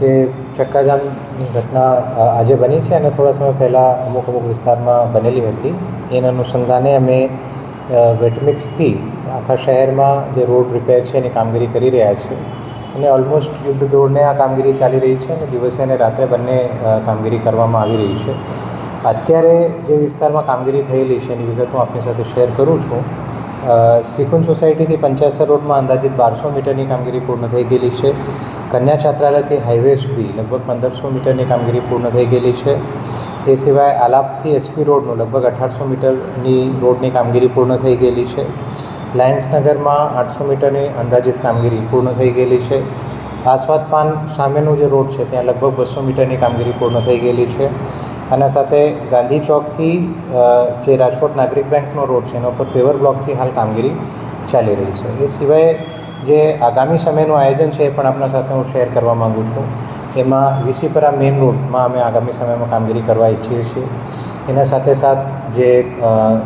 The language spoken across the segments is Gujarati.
જે ચક્કાજામની ઘટના આજે બની છે અને થોડા સમય પહેલાં અમુક અમુક વિસ્તારમાં બનેલી હતી. એના અનુસંધાને અમે વેટમિક્સથી આખા શહેરમાં જે રોડ રિપેર છે એની કામગીરી કરી રહ્યા છે અને ઓલમોસ્ટ યુદ્ધ દોડને આ કામગીરી ચાલી રહી છે અને દિવસે અને રાત્રે બંને કામગીરી કરવામાં આવી રહી છે. અત્યારે જે વિસ્તારમાં કામગીરી થયેલી છે એની વિગત હું આપની સાથે શેર કરું છું. શ્રીકુંજ સોસાયટીથી પંચાસર રોડમાં અંદાજિત બારસો મીટરની કામગીરી પૂર્ણ થઈ ગયેલી છે. કન્યા છાત્રાલયથી હાઈવે સુધી લગભગ પંદરસો મીટરની કામગીરી પૂર્ણ થઈ ગયેલી છે. એ સિવાય આલાપથી એસપી રોડનું લગભગ અઢારસો મીટરની રોડની કામગીરી પૂર્ણ થઈ ગયેલી છે. લાયન્સનગરમાં આઠસો મીટરની અંદાજિત કામગીરી પૂર્ણ થઈ ગયેલી છે. આસવાદ પાન સામેનું જે રોડ છે ત્યાં લગભગ બસો મીટરની કામગીરી પૂર્ણ થઈ ગયેલી છે. આના સાથે ગાંધી ચોકથી જે રાજકોટ નાગરિક બેંકનો રોડ છે એના ઉપર પેવર બ્લોકથી હાલ કામગીરી ચાલી રહી છે. એ સિવાય જે આગામી સમયનું આયોજન છે એ પણ આપણા સાથે હું શેર કરવા માગું છું. એમાં વિસીપરા મેઇન રોડમાં અમે આગામી સમયમાં કામગીરી કરવા ઈચ્છીએ છીએ. એના સાથે સાથ જે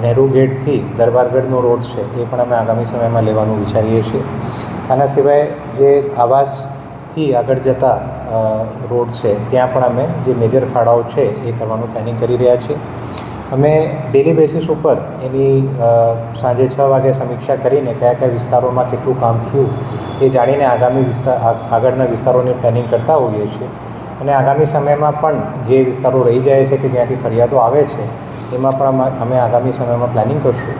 નહેરુ ગેટથી દરબારગઢનો રોડ છે એ પણ અમે આગામી સમયમાં લેવાનું વિચારીએ છીએ. આના સિવાય જે આવાસથી આગળ જતા રોડ છે, ત્યાં પણ અમે જે મેજર ખાડાઓ છે એ કરવાનું પ્લાનિંગ કરી રહ્યા છીએ. અમે ડેલી બેસિસ ઉપર એની સાંજે છ વાગે સમીક્ષા કરીને કયા કયા વિસ્તારોમાં કેટલું કામ થયું એ જાણીને આગામી વિસ્તાર આગળના વિસ્તારોની પ્લાનિંગ કરતા હોઈએ છીએ. અને આગામી સમયમાં પણ જે વિસ્તારો રહી જાય છે કે જ્યાંથી ફરિયાદો આવે છે, એમાં પણ અમે- આગામી સમયમાં પ્લાનિંગ કરશું.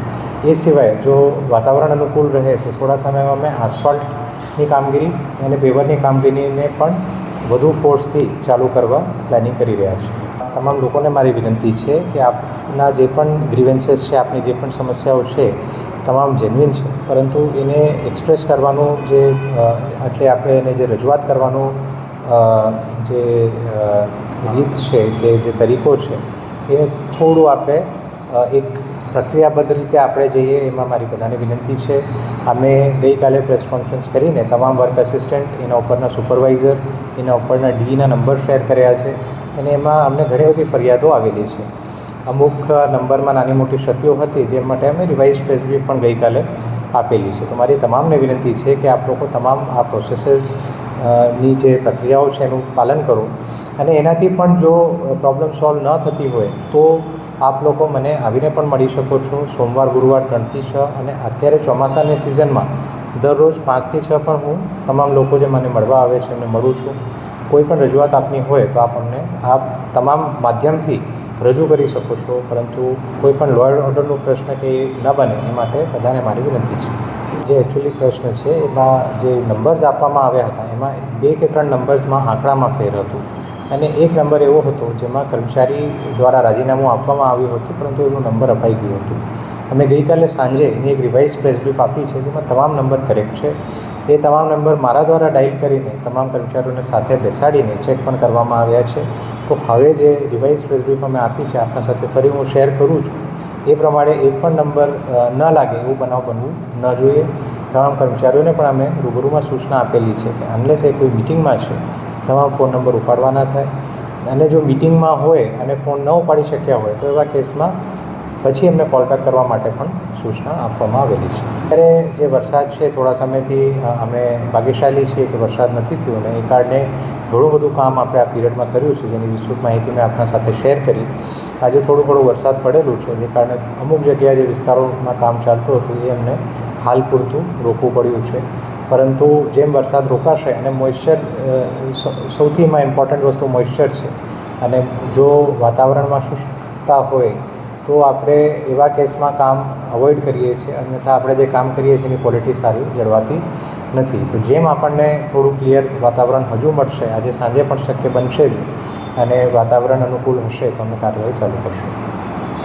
એ સિવાય જો વાતાવરણ અનુકૂળ રહે તો થોડા સમયમાં અમે આસફાલ્ટની કામગીરી અને પેવરની કામગીરીને પણ વધુ ફોર્સથી ચાલુ કરવા પ્લાનિંગ કરી રહ્યા છીએ. તમામ લોકોને મારી વિનંતી છે કે આપના જે પણ ગ્રીવેન્સીસ છે, આપની જે પણ સમસ્યાઓ છે, તમામ જેન્યુઇન છે. પરંતુ એને એક્સપ્રેસ કરવાનું જે એટલે આપણે એને જે રજૂઆત કરવાનું જે રીત છે, કે જે તરીકો છે, એને થોડું આપણે એક પ્રક્રિયાબદ્ધ રીતે આપણે જઈએ એમાં મારી બધાને વિનંતી છે. અમે ગઈકાલે પ્રેસ કોન્ફરન્સ કરીને તમામ વર્ક અસિસ્ટન્ટ એના ઉપરના સુપરવાઇઝર એના ઉપરના ડીના નંબર શેર કર્યા છે. અને એમાં અમને ઘણી બધી ફરિયાદો આવેલી છે. અમુક નંબરમાં નાની મોટી ક્ષતિઓ હતી જે માટે અમે રિવાઇઝ પ્રેસ પણ ગઈકાલે આપેલી છે. તો મારી તમામને વિનંતી છે કે આપ લોકો તમામ આ પ્રોસેસીસની જે પ્રક્રિયાઓ છે એનું પાલન કરો. અને એનાથી પણ જો પ્રોબ્લેમ સોલ્વ ન થતી હોય, તો આપ લોકો મને આવીને પણ મળી શકો છો સોમવાર, ગુરુવાર ત્રણથી છ અને અત્યારે ચોમાસાની સિઝનમાં દરરોજ પાંચથી છ પણ હું તમામ લોકો જે મને મળવા આવે છે, એમને મળું છું. કોઈ પણ રજૂઆત આપની હોય તો આપ અમને આપ તમામ માધ્યમથી રજૂ કરી શકો છો, પરંતુ કોઈ પણ લો ઓર્ડરનો પ્રશ્ન કે ન બને એ માટે બધાને મારી વિનંતી છે. જે એકચ્યુઅલી પ્રશ્ન છે, એમાં જે નંબર્સ આપવામાં આવ્યા હતા, એમાં બે કે ત્રણ નંબર્સમાં આંકડામાં ફેર હતું. અને એક નંબર એવો હતો જેમાં કર્મચારી દ્વારા રાજીનામું આપવામાં આવ્યું હતું, પરંતુ એનો નંબર અપાઈ ગયો હતું. અમે ગઈકાલે સાંજે એની એક રિવાઇઝ પ્રેસ બ્રીફ આપી છે, જેમાં તમામ નંબર કરેક્ટ છે. એ તમામ નંબર મારા દ્વારા ડાયલ કરીને તમામ કર્મચારીઓને સાથે બેસાડીને ચેક પણ કરવામાં આવ્યા છે. તો હવે જે રિવાઇઝ પ્રેસ બ્રીફ અમે આપી છે, આપના સાથે ફરી હું શેર કરું છું. એ પ્રમાણે એક પણ નંબર ન લાગે એવું બનાવ બનવું ન જોઈએ. તમામ કર્મચારીઓને પણ અમે રૂબરૂમાં સૂચના આપેલી છે કે અનલેસ એ કોઈ મિટિંગમાં છે, તમામ ફોન નંબર ઉપાડવાના થાય. અને જો મિટિંગમાં હોય અને ફોન ન ઉપાડી શક્યા હોય તો એવા કેસમાં પછી એમને કોલબેક કરવા માટે પણ સૂચના આપવામાં આવેલી છે. ત્યારે જે વરસાદ છે, થોડા સમયથી અમે ભાગ્યશાળી છીએ કે વરસાદ નથી થયો અને એ કારણે ઘણું બધું કામ આપણે આ પીરિયડમાં કર્યું છે, જેની વિસ્તૃત માહિતી મેં આપણા સાથે શેર કરી. આજે થોડું ઘણું વરસાદ પડેલું છે, જે કારણે અમુક જગ્યાએ જે વિસ્તારોમાં કામ ચાલતું હતું, એ અમને હાલ પૂરતું રોકવું પડ્યું છે. પરંતુ જેમ વરસાદ રોકાશે અને મોઇશ્ચર સૌથી એમાં ઇમ્પોર્ટન્ટ વસ્તુ મોઇશ્ચર છે. અને જો વાતાવરણમાં શુષ્કતા હોય તો આપણે એવા કેસમાં કામ અવોઇડ કરીએ છીએ, અન્યથા આપણે જે કામ કરીએ છીએ એની ક્વોલિટી સારી જળવાતી નથી. તો જેમ આપણને થોડું ક્લિયર વાતાવરણ હજુ મળશે, આજે સાંજે પણ શક્ય બનશે જ અને વાતાવરણ અનુકૂળ હશે, તો અમે કાર્યવાહી ચાલુ કરશું.